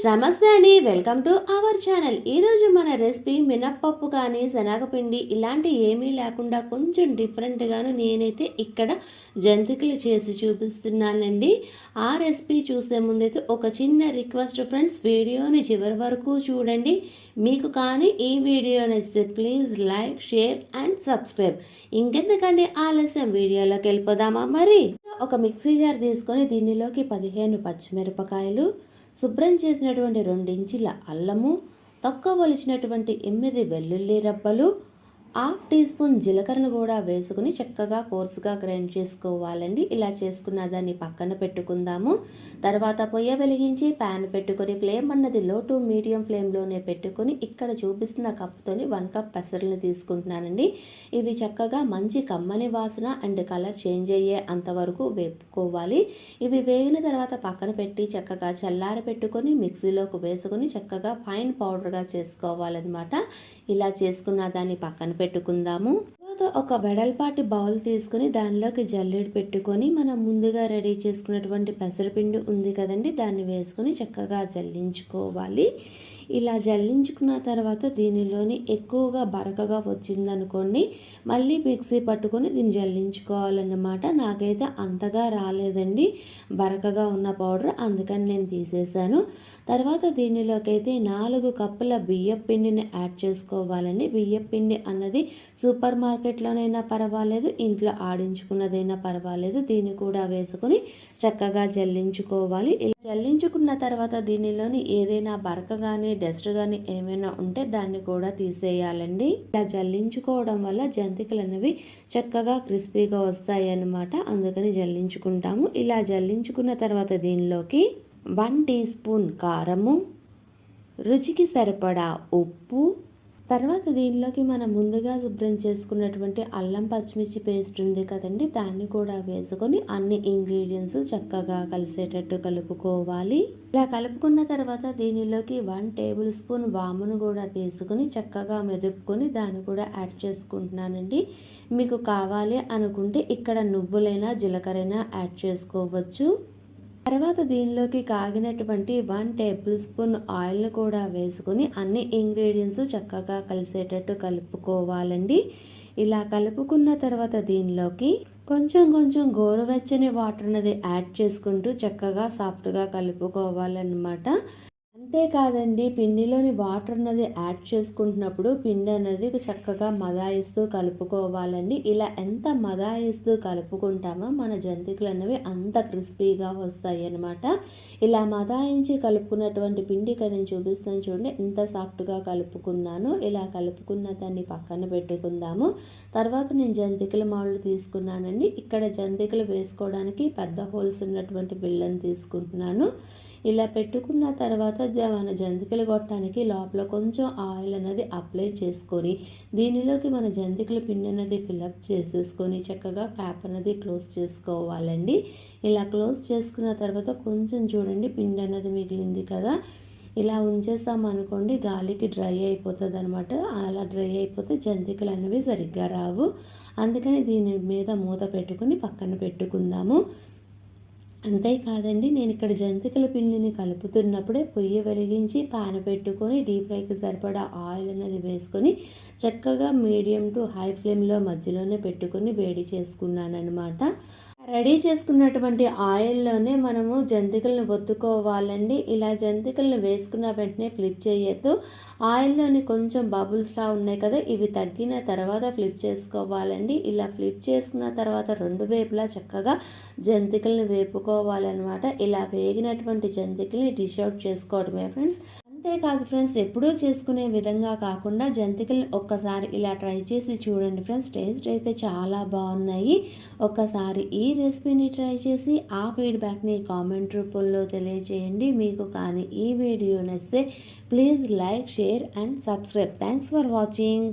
Friends నమస్తే అండి. Welcome to our channel. ఈరోజు మన రెసిపీ మినప్పప్పు కానీ శనగపిండి ఇలాంటి ఏమీ లేకుండా కొంచెం డిఫరెంట్గాను నేనైతే ఇక్కడ జంతికలు చేసి చూపిస్తున్నానండి. ఆ రెసిపీ చూసే ముందైతే ఒక చిన్న రిక్వెస్ట్ ఫ్రెండ్స్ వీడియోని చివరి వరకు చూడండి. మీకు కానీ ఈ వీడియో నచ్చితే please like share and subscribe ఇంకెందుకండి ఆలస్యం? వీడియోలోకి వెళ్ళిపోదామా మరి? ఒక మిక్సీ జార్ తీసుకొని దీనిలోకి పదిహేను పచ్చిమిరపకాయలు శుభ్రం చేసినటువంటి రెండించిల అల్లము తక్కువ వలిచినటువంటి ఎనిమిది వెల్లుల్లి రబ్బలు హాఫ్ టీ స్పూన్ జీలకర్రను కూడా వేసుకుని చక్కగా కోర్సుగా గ్రైండ్ చేసుకోవాలండి. ఇలా చేసుకున్న దాన్ని పక్కన పెట్టుకుందాము. తర్వాత పొయ్య వెలిగించి ప్యాన్ పెట్టుకొని ఫ్లేమ్ అన్నది లో టు మీడియం ఫ్లేమ్లోనే పెట్టుకొని ఇక్కడ చూపిస్తున్న కప్తోని వన్ కప్ పెసరలను తీసుకుంటున్నానండి. ఇవి చక్కగా మంచి కమ్మని వాసన అండ్ కలర్ చేంజ్ అయ్యే అంతవరకు వేపుకోవాలి. ఇవి వేగిన తర్వాత పక్కన పెట్టి చక్కగా చల్లార పెట్టుకొని మిక్సీలోకి వేసుకొని చక్కగా ఫైన్ పౌడర్గా చేసుకోవాలన్నమాట. ఇలా చేసుకున్న దాన్ని పక్కన పెట్టుకుందాము. తర్వాత ఒక వెడల్పాటి బౌల్ తీసుకుని దానిలోకి జల్లెడు పెట్టుకొని మనం ముందుగా రెడీ చేసుకున్నటువంటి పెసరపిండి ఉంది కదండి దాన్ని వేసుకొని చక్కగా జల్లించుకోవాలి. ఇలా జల్లించుకున్న తర్వాత దీనిలోని ఎక్కువగా బరకగా వచ్చిందనుకోండి మళ్ళీ మిక్సీ పట్టుకొని దీన్ని జల్లించుకోవాలన్నమాట. నాకైతే అంతగా రాలేదండి బరకగా ఉన్న పౌడర్ అందుకని నేను తీసేసాను తర్వాత దీనిలోకైతే నాలుగు కప్పుల బియ్యం పిండిని యాడ్ చేసుకోవాలండి. బియ్యం పిండి అన్నది సూపర్ మార్కెట్లోనైనా పర్వాలేదు ఇంట్లో ఆడించుకున్నదైనా పర్వాలేదు. దీన్ని కూడా వేసుకొని చక్కగా జల్లించుకోవాలి. ఇలా జల్లించుకున్న తర్వాత దీనిలోని ఏదైనా బరక కానీ డస్ట్ కానీ ఏమైనా ఉంటే దాన్ని కూడా తీసేయాలండి. ఇలా జల్లించుకోవడం వల్ల జంతికలు అనేవి చక్కగా క్రిస్పీగా వస్తాయి అన్నమాట అందుకని జల్లించుకుంటాము. ఇలా జల్లించుకున్న తర్వాత దీనిలోకి వన్ టీ స్పూన్ కారము రుచికి సరిపడా ఉప్పు తర్వాత దీనిలోకి మనం ముందుగా శుభ్రం చేసుకున్నటువంటి అల్లం పచ్చిమిర్చి పేస్ట్ ఉంది కదండి దాన్ని కూడా వేసుకొని అన్ని ఇంగ్రీడియంట్స్ చక్కగా కలిసేటట్టు కలుపుకోవాలి. ఇలా కలుపుకున్న తర్వాత దీనిలోకి వన్ టేబుల్ స్పూన్ వామును కూడా తీసుకుని చక్కగా మెదుపుకొని దాన్ని కూడా యాడ్ చేసుకుంటున్నానండి. మీకు కావాలి అనుకుంటే ఇక్కడ నువ్వులైనా జీలకర్రైనా యాడ్ చేసుకోవచ్చు. తర్వాత దీనిలోకి కాగినటువంటి వన్ టేబుల్ స్పూన్ ఆయిల్ కూడా వేసుకొని అన్ని ఇంగ్రీడియంట్స్ చక్కగా కలిసేటట్టు కలుపుకోవాలండి. ఇలా కలుపుకున్న తర్వాత దీనిలోకి కొంచెం కొంచెం గోరువెచ్చని వాటర్ అనేది యాడ్ చేసుకుంటూ చక్కగా సాఫ్ట్గా కలుపుకోవాలన్నమాట. అంతేకాదండి పిండిలోని వాటర్ అన్నది యాడ్ చేసుకుంటున్నప్పుడు పిండి అనేది చక్కగా మదాయిస్తూ కలుపుకోవాలండి. ఇలా ఎంత మదాయిస్తూ కలుపుకుంటామో మన జంతికలు అనేవి అంత క్రిస్పీగా వస్తాయి అనమాట ఇలా మదాయించి కలుపుకున్నటువంటి పిండి ఇక్కడ నేను చూపిస్తాను చూడండి ఎంత సాఫ్ట్గా కలుపుకున్నాను. ఇలా కలుపుకున్న దాన్ని పక్కన పెట్టుకుందాము. తర్వాత నేను జంతికల మాళ్ళు తీసుకున్నానండి. ఇక్కడ జంతికలు వేసుకోవడానికి పెద్ద హోల్స్ ఉన్నటువంటి బిళ్ళను తీసుకుంటున్నాను. ఇలా పెట్టుకున్న తర్వాత మన జంతికలు కొట్టడానికి లోపల కొంచెం ఆయిల్ అనేది అప్లై చేసుకొని దీనిలోకి మన జంతికల పిండి అనేది ఫిలప్ చేసేసుకొని చక్కగా క్యాప్ అనేది క్లోజ్ చేసుకోవాలండి. ఇలా క్లోజ్ చేసుకున్న తర్వాత కొంచెం చూడండి పిండి అనేది మిగిలింది కదా. ఇలా ఉంచేసామనుకోండి అనుకోండి గాలికి డ్రై అయిపోతుంది అనమాట అలా డ్రై అయిపోతే జంతికలు అనేవి సరిగ్గా రావు. అందుకని దీని మీద మూత పెట్టుకుని పక్కన పెట్టుకుందాము. అంతేకాదండి నేను ఇక్కడ జంతికల పిండిని కలుపుతున్నప్పుడే పొయ్యి వెలిగించి పాన పెట్టుకొని డీప్ ఫ్రైకి సరిపడా ఆయిల్ అనేది వేసుకొని చక్కగా మీడియం టు హై ఫ్లేమ్లో మధ్యలోనే పెట్టుకొని వేడి చేసుకున్నాను అనమాట రెడీ చేసుకున్నటువంటి ఆయిల్లోనే మనము జంతికలను ఒత్తుకోవాలండి. ఇలా జంతికలను వేసుకున్న వెంటనే ఫ్లిప్ చేయొద్దు. ఆయిల్లోని కొంచెం బబుల్స్లా ఉన్నాయి కదా ఇవి తగ్గిన తర్వాత ఫ్లిప్ చేసుకోవాలండి. ఇలా ఫ్లిప్ చేసుకున్న తర్వాత రెండు వైపులా చక్కగా జంతికలను వేపుకోవాలన్నమాట. ఇలా వేగినటువంటి జంతికల్ని డిష్ అవుట్ చేసుకోవడమే ఫ్రెండ్స్. అంతేకాదు ఫ్రెండ్స్ ఎప్పుడూ చేసుకునే విధంగా కాకుండా జంతికలు ఒక్కసారి ఇలా ట్రై చేసి చూడండి ఫ్రెండ్స్ టేస్ట్ అయితే చాలా బాగున్నాయి. ఒక్కసారి ఈ రెసిపీని ట్రై చేసి ఆ ఫీడ్బ్యాక్ని కామెంట్ రూపంలో తెలియజేయండి. మీకు కానీ ఈ వీడియో నచ్చితే please like share and subscribe. Thanks for watching.